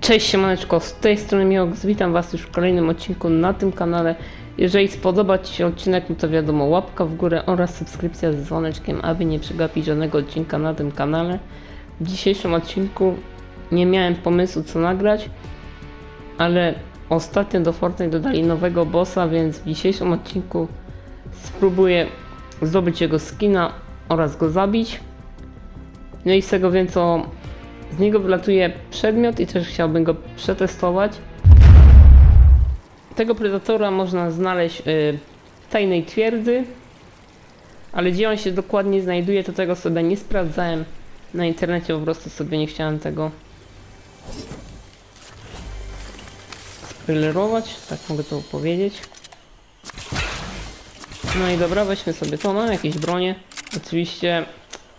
Cześć siemaneczko, z tej strony Miox, witam was już w kolejnym odcinku na tym kanale. Jeżeli spodoba Ci się odcinek, no to wiadomo, łapka w górę oraz subskrypcja z dzwoneczkiem, aby nie przegapić żadnego odcinka na tym kanale. W dzisiejszym odcinku nie miałem pomysłu co nagrać, ale ostatnio do Fortnite dodali nowego bossa, więc w dzisiejszym odcinku spróbuję zdobyć jego skina oraz go zabić. No i z tego wiem co z niego wylatuje przedmiot i też chciałbym go przetestować. Tego predatora można znaleźć y, w tajnej twierdzy, ale gdzie on się dokładnie znajduje, to tego sobie nie sprawdzałem na internecie, po prostu sobie nie chciałem tego spoilerować, tak mogę to powiedzieć. No i dobra, weźmy sobie to, no jakieś bronie. Oczywiście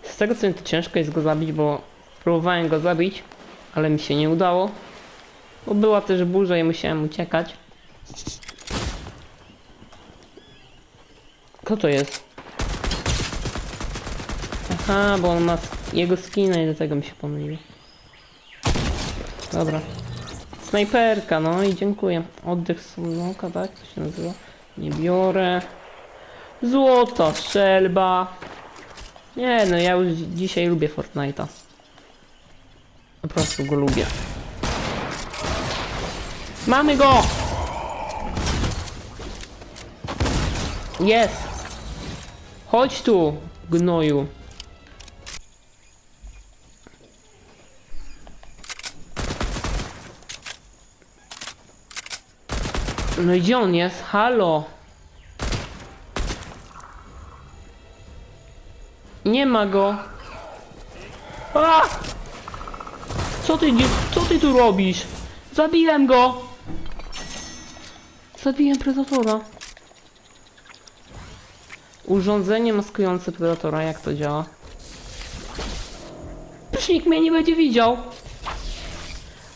z tego co wiem, to ciężko jest go zabić, bo próbowałem go zabić, ale mi się nie udało. Bo była też burza i musiałem uciekać. Kto to jest? Aha, bo on ma jego skina i do tego mi się pomyliło. Dobra. Snajperka, no i dziękuję. Oddech smoka, tak? To się nazywa? Nie biorę. Złota strzelba. Nie, no ja już dzisiaj lubię Fortnite'a. Prostu go lubię. Mamy go! Jest! Chodź tu, gnoju. No i gdzie on jest? Halo! Nie ma go. A! Co ty, co ty tu robisz? Zabiłem go! Zabiłem predatora. Urządzenie maskujące predatora, jak to działa? Już nikt mnie nie będzie widział.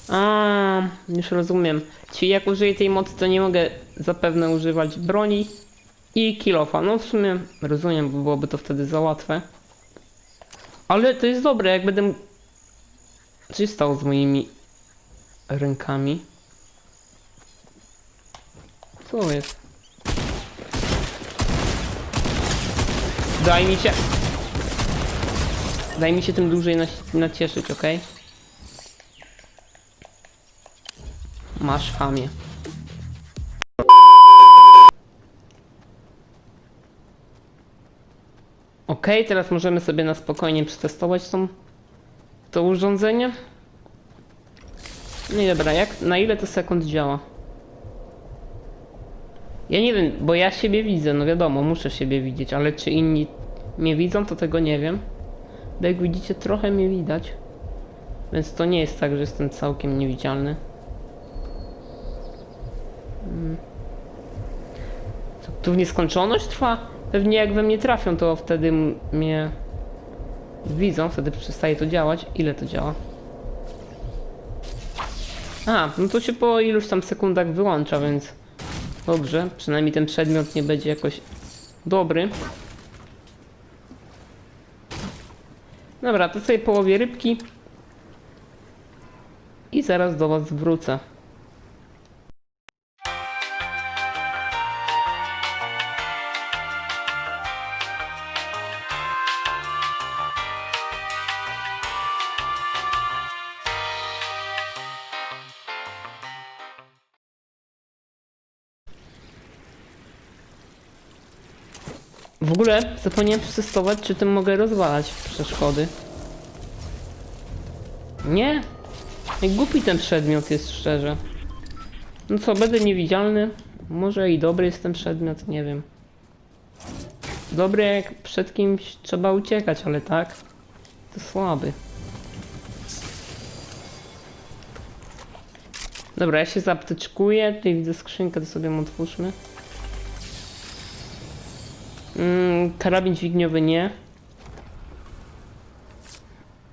A, już rozumiem. Czyli jak użyję tej mocy, to nie mogę zapewne używać broni i kilofa. No w sumie rozumiem, bo byłoby to wtedy za łatwe. Ale to jest dobre, jak będę... Co się stało z moimi rękami? Co jest? Daj mi się... Daj mi się tym dłużej nacieszyć, ok? Masz chamie. Ok, teraz możemy sobie na spokojnie przetestować tą, to urządzenie. No i dobra, jak, na ile to sekund działa? Ja nie wiem, bo ja siebie widzę, no wiadomo, muszę siebie widzieć, ale czy inni mnie widzą, to tego nie wiem. Bo jak widzicie, trochę mnie widać. Więc to nie jest tak, że jestem całkiem niewidzialny. Mm. Co, tu w nieskończoność trwa? Pewnie jak we mnie trafią, to wtedy mnie widzą, wtedy przestaje to działać. Ile to działa? A, no to się po iluś tam sekundach wyłącza, więc dobrze. Przynajmniej ten przedmiot nie będzie jakoś dobry. Dobra, to sobie połowię rybki. I zaraz do was wrócę. W ogóle zapomniałem przetestować, czy tym mogę rozwalać przeszkody. Nie? Jak głupi ten przedmiot jest szczerze. No co, będę niewidzialny? Może i dobry jest ten przedmiot, nie wiem. Dobry jak przed kimś trzeba uciekać, ale tak? To słaby. Dobra, ja się zaapteczkuję, tutaj widzę skrzynkę, to sobie otwórzmy. Mm, karabin dźwigniowy nie.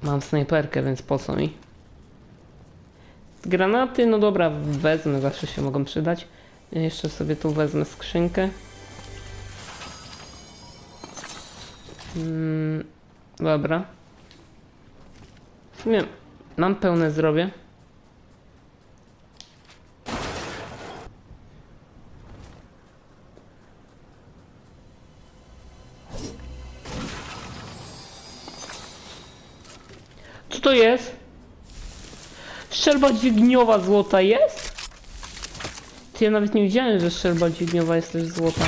Mam snajperkę, więc po co mi? Granaty, no dobra, wezmę, zawsze się mogą przydać. Jeszcze sobie tu wezmę skrzynkę. Mm, dobra. W sumie mam pełne zdrowie. Strzelba dźwigniowa złota jest? Ty, ja nawet nie wiedziałem, że strzelba dźwigniowa jest też złota.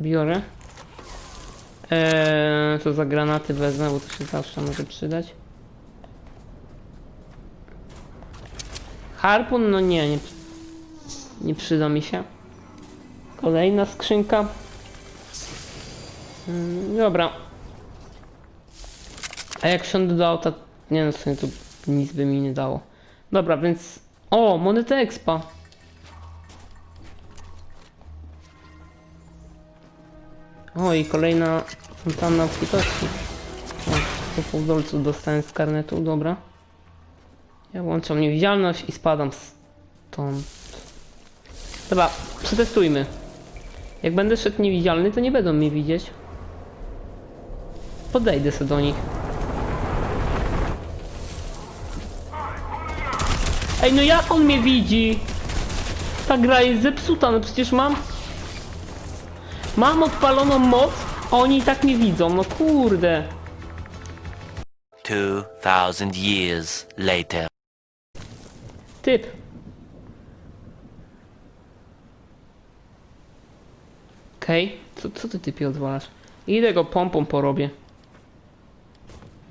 Biorę. Eee, to za granaty wezmę, bo to się zawsze może przydać. Harpun? No nie, nie, nie przyda mi się. Kolejna skrzynka. Mm, dobra. A jak wsiądę do auta, nie no, w sumie to nic by mi nie dało. Dobra, więc... O, moneta expa. O, i kolejna fontanna obfitości. O, po pół dolcu dostałem z karnetu, dobra. Ja włączam niewidzialność i spadam stąd. Dobra, przetestujmy. Jak będę szedł niewidzialny, to nie będą mnie widzieć. Podejdę sobie do nich. Ej, no jak on mnie widzi? Ta gra jest zepsuta, no przecież mam... Mam odpaloną moc, a oni i tak mnie widzą, no kurde. 2000 years later. Typ. Okej, co, co ty typie odwalasz? Idę go pompą porobię.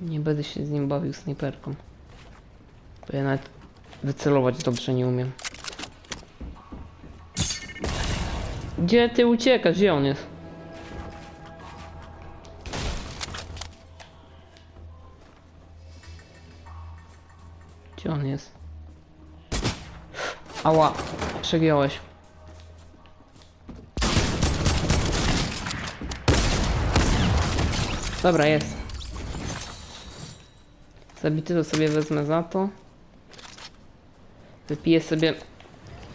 Nie będę się z nim bawił snajperką. Bo ja nawet wycelować dobrze nie umiem. Gdzie ty uciekasz? Gdzie on jest? Gdzie on jest? Ała, przegiąłeś. Dobra, jest. Zabity to sobie wezmę za to. Wypiję sobie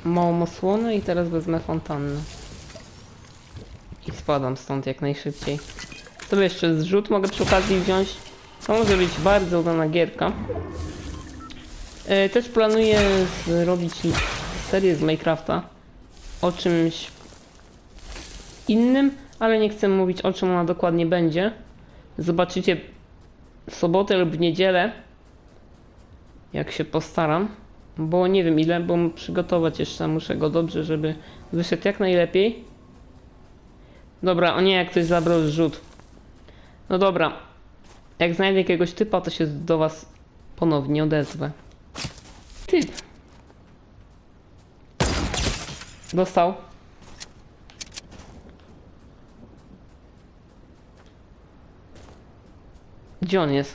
małą osłonę i teraz wezmę fontannę. I spadam stąd jak najszybciej. Sobie jeszcze zrzut mogę przy okazji wziąć. To może być bardzo udana gierka. E, Też planuję zrobić serię z Minecrafta o czymś innym, ale nie chcę mówić o czym ona dokładnie będzie. Zobaczycie w sobotę lub w niedzielę, jak się postaram, bo nie wiem ile, bo przygotować jeszcze muszę go dobrze, żeby wyszedł jak najlepiej. Dobra, o nie, jak ktoś zabrał zrzut. No dobra, jak znajdę jakiegoś typa, to się do was ponownie odezwę. Typ. Dostał. Gdzie on jest?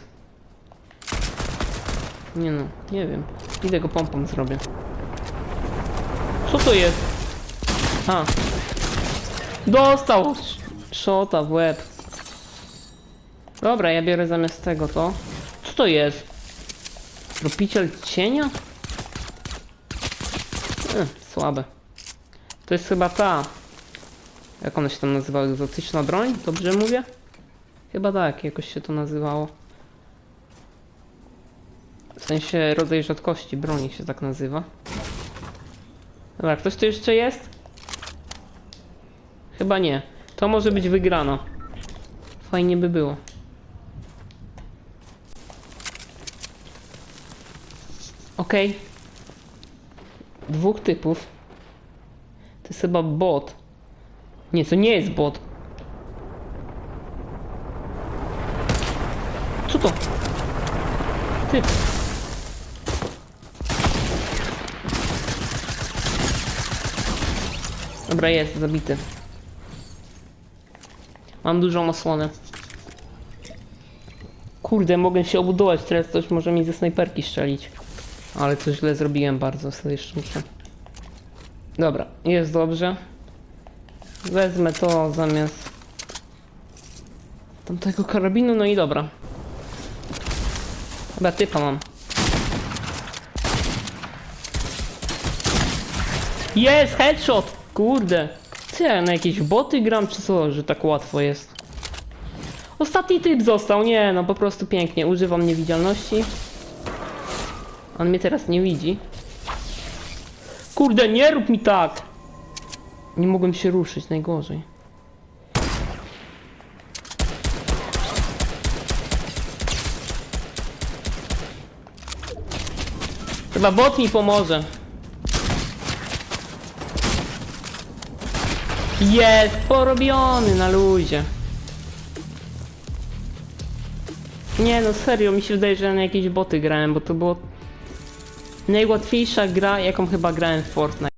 Nie no, nie wiem. Idę go pompą zrobię. Co to jest? A. Dostał! Sz- Szota w łeb. Dobra, ja biorę zamiast tego to. Co to jest? Tropiciel cienia? E, słabe. To jest chyba ta. Jak ona się tam nazywała? Egzotyczna broń? Dobrze mówię? Chyba tak, jakoś się to nazywało. W sensie rodzaj rzadkości broni się tak nazywa. Dobra, ktoś tu jeszcze jest? Chyba nie. To może być wygrana. Fajnie by było. Okej. Dwóch typów. To jest chyba bot. Nie, to nie jest bot. Co to? Typ. Dobra, jest, zabity. Mam dużą osłonę. Kurde, mogę się obudować, teraz ktoś może mi ze snajperki strzelić. Ale to źle zrobiłem bardzo, sobie jeszcze. Dobra, jest dobrze. Wezmę to zamiast tamtego karabinu, no i dobra. Chyba typa mam. Jest, headshot! Kurde. Co ja na jakieś boty gram, czy co, że tak łatwo jest? Ostatni typ został, nie no, po prostu pięknie. Używam niewidzialności. On mnie teraz nie widzi. Kurde, nie rób mi tak! Nie mogłem się ruszyć, najgorzej. Chyba bot mi pomoże. Jest porobiony na luzie. Nie no serio, mi się wydaje, że na jakieś boty grałem, bo to było najłatwiejsza gra, jaką chyba grałem w Fortnite.